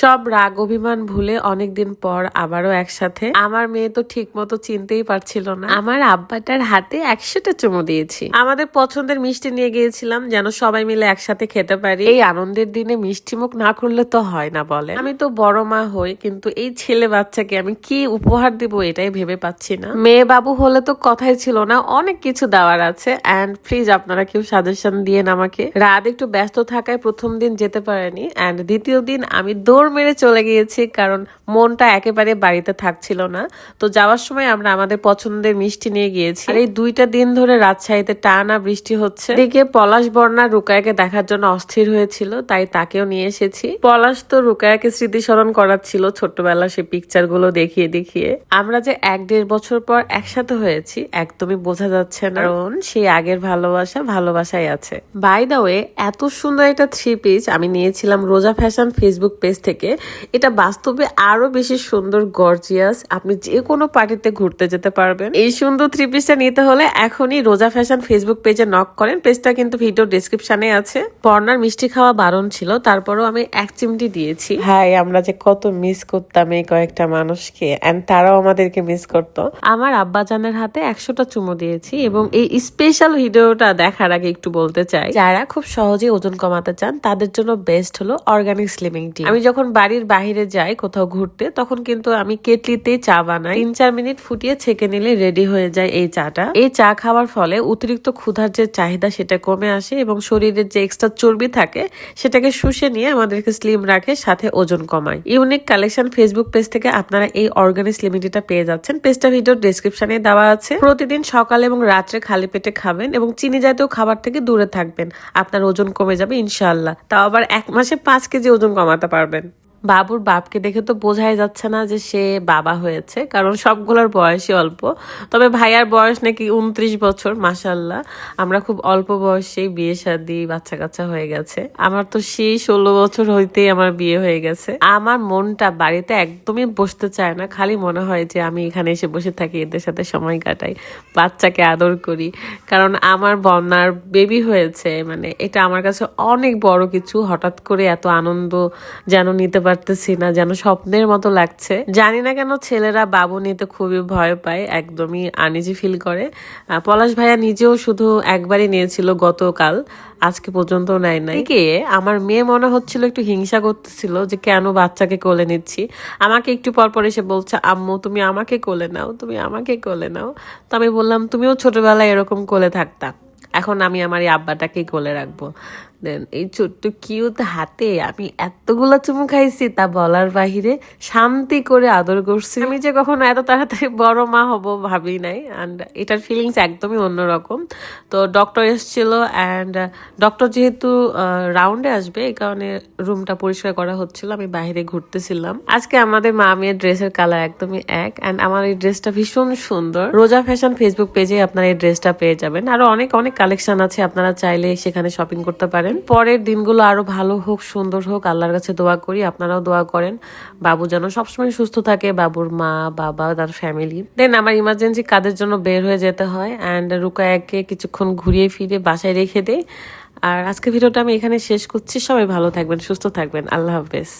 সব রাগ অভিমান ভুলে অনেকদিন পর আবারও একসাথে। আমার মেয়ে তো ঠিক মতো চিনতেই পারছিল না। আমার আব্বাটার হাতে একশোটা চুমু দিয়েছি। আমাদের পছন্দের মিষ্টি নিয়ে গিয়েছিলাম যেন সবাই মিলে একসাথে খেতে পারি। এই আনন্দের দিনে মিষ্টি মুখ না করলে তো হয় না বলে। আমি তো বড় মা হই, কিন্তু এই ছেলে বাচ্চাকে আমি কি উপহার দিব এটাই ভেবে পাচ্ছি না। মেয়ে বাবু হলে তো কথাই ছিল না, অনেক কিছু দেওয়ার আছে। অ্যান্ড প্লিজ আপনারা কেউ সাজেশন দিয়েন আমাকে। রাত একটু ব্যস্ত থাকায় প্রথম দিন যেতে পারেনি। অ্যান্ড দ্বিতীয় দিন আমি দৌড় মেরে চলে গিয়েছি, কারণ মনটা একেবারে বাড়িতে থাকছিল না। তো যাওয়ার সময় আমরা আমাদের পছন্দের মিষ্টি নিয়ে গিয়েছি। এই দুইটা দিন ধরে রাজশাহীতে টানা বৃষ্টি হচ্ছে। এদিকে পলাশ বর্ণা রুকায়াকে দেখার জন্য অস্থির হয়েছিল, তাই তাকেও নিয়ে এসেছি। পলাশ তো রুকায়াকে স্মৃতিস্মরণ করাচ্ছিল ছোট্টবেলা সে পিকচারগুলো দেখিয়ে দেখিয়ে। আমরা যে এক দেড় বছর পর একসাথে হয়েছি, একদমই বোঝা যাচ্ছে না। কারণ সেই আগের ভালোবাসা ভালোবাসাই আছে। বাই দা ওয়ে এত সুন্দর একটা থ্রি পিস আমি নিয়েছিলাম রোজা ফ্যাশন ফেসবুক পেজ থেকে। এটা বাস্তবে আরও বেশি সুন্দর গর্জিয়াস আপনি যে কোনো পার্টিতে ঘুরতে যেতে পারবেন। এই সুন্দর থ্রি পিসটা নিতে হলে এখনই রোজা ফ্যাশন ফেসবুক পেজে নক করেন। পেজটা কিন্তু ভিডিও ডিসক্রিপশনে আছে। পর্নার মিষ্টি খাওয়া বারণ ছিল তারপরও আমি এক চিমটি দিয়েছি। হাই আমরা যে কত মিস করতাম এই কয়েকটা মানুষকে এন্ড তারাও আমাদেরকে মিস করতো। আমার আব্বাজানের হাতে একশোটা চুমো দিয়েছি এবং এই স্পেশাল ভিডিওটা দেখার আগে একটু বলতে চাই। যারা খুব সহজে ওজন কমাতে চান তাদের জন্য বেস্ট হলো অর্গানিক স্লিমিং টি আমি যখন বাড়ির বাইরে যাই কোথাও ঘুরতে, তখন কিন্তু আমি কেটলিতে চা বানাই। তিন চার মিনিট ফুটিয়ে ছেঁকে নিলে রেডি হয়ে যায় এই চাটা। এই চা খাওয়ার ফলে অতিরিক্ত ক্ষুধার যে চাহিদা সেটা কমে আসে এবং শরীরের যে এক্সট্রা চর্বি থাকে, সেটাকে শুষে নিয়ে আমাদেরকে স্লিম রাখে, সাথে ওজন কমায়। ইউনিক কালেকশন ফেসবুক পেজ থেকে আপনারা এই অর্গানিক স্লিমিং টিটা পেয়ে যাচ্ছেন। পেজটা ভিডিও ডেসক্রিপশনে দেওয়া আছে। প্রতিদিন সকালে এবং রাত্রে খালি পেটে খাবেন এবং চিনি জাতীয় খাবার থেকে দূরে থাকবেন। আপনার ওজন কমে যাবে ইনশাআল্লাহ। তাও আবার এক মাসে পাঁচ কেজি ওজন কমাতে পারবেন। বাবুর বাপকে দেখে তো বোঝাই যাচ্ছে না যে সে বাবা হয়েছে, কারণ সবগুলোর বয়সই অল্প। তবে ভাইয়ার বয়স নাকি উনত্রিশ বছর মাসাল্লাহ আমরা খুব অল্প বয়সেই বিয়ে শাদি বাচ্চা কাচ্চা হয়ে গেছে। আমার তো সেই ষোলো বছর হইতেই আমার বিয়ে হয়ে গেছে। আমার মনটা বাড়িতে একদমই বসতে চায় না, খালি মনে হয় যে আমি এখানে এসে বসে থাকি, এদের সাথে সময় কাটাই, বাচ্চাকে আদর করি। কারণ আমার বন্যার বেবি হয়েছে মানে এটা আমার কাছে অনেক বড় কিছু। হঠাৎ করে এত আনন্দ যেন নিতে পারতেছি না, যেন স্বপ্নের মতো লাগছে। জানি না কেন ছেলেরা বাবু নিতে খুবই ভয় পায়, একদমই আনিজি ফিল করে। পলাশ ভাইয়া নিজেও শুধু একবারই নিয়েছিল গতকাল, আজকে পর্যন্ত নেয় নাই। কে আমার মেয়ে মনে হচ্ছিল একটু হিংসা করতেছিল যে কেন বাচ্চাকে কোলে নিচ্ছি। আমাকে একটু পর পর এসে বলছে, আম্মু, তুমি আমাকে কোলে নাও, তুমি আমাকে কোলে নাও। তো আমি বললাম, তুমিও ছোটবেলায় এরকম কোলে থাকতা। এখন আমি আমার এই আব্বাটাকেই কোলে রাখব। দেন এই ছোট্ট কিউট হাতে আমি এতগুলো চুমু খাইছি তা বলার বাহিরে শান্তি করে আদর করছি। আমি যে কখনো এত তাড়াতাড়ি বড় মা হব ভাবি নাই। অ্যান্ড এটার ফিলিংস একদমই অন্যরকম। তো ডক্টর এসছিল অ্যান্ড ডক্টর যেহেতু রাউন্ডে আসবে, এই কারণে রুমটা পরিষ্কার করা হচ্ছিল, আমি বাইরে ঘুরতেছিলাম। আজকে আমাদের মা মেয়ের ড্রেসের কালার একদমই এক। অ্যান্ড আমার এই ড্রেসটা ভীষণ সুন্দর। রোজা ফ্যাশন ফেসবুক পেজে আপনারা এই ড্রেসটা পেয়ে যাবেন। আরও অনেক অনেক কালেকশন আছে। আপনারা চাইলে সেখানে শপিং করতে পারেন। পরের দিনগুলো আরও ভালো হোক, সুন্দর হোক, আল্লাহর কাছে দোয়া করি, আপনারাও দোয়া করেন। বাবু যেন সবসময় সুস্থ থাকে, বাবুর মা, বাবা, তার ফ্যামিলি দেন আমার ইমার্জেন্সি কাদের জন্য বের হয়ে যেতে হয় অ্যান্ড রুকা একে কিছুক্ষণ ঘুরিয়ে ফিরে বাসায় রেখে দেয় আর আজকে ভিডিওটা আমি এখানে শেষ করছি। সবাই ভালো থাকবেন, সুস্থ থাকবেন। আল্লাহ হাফেজ।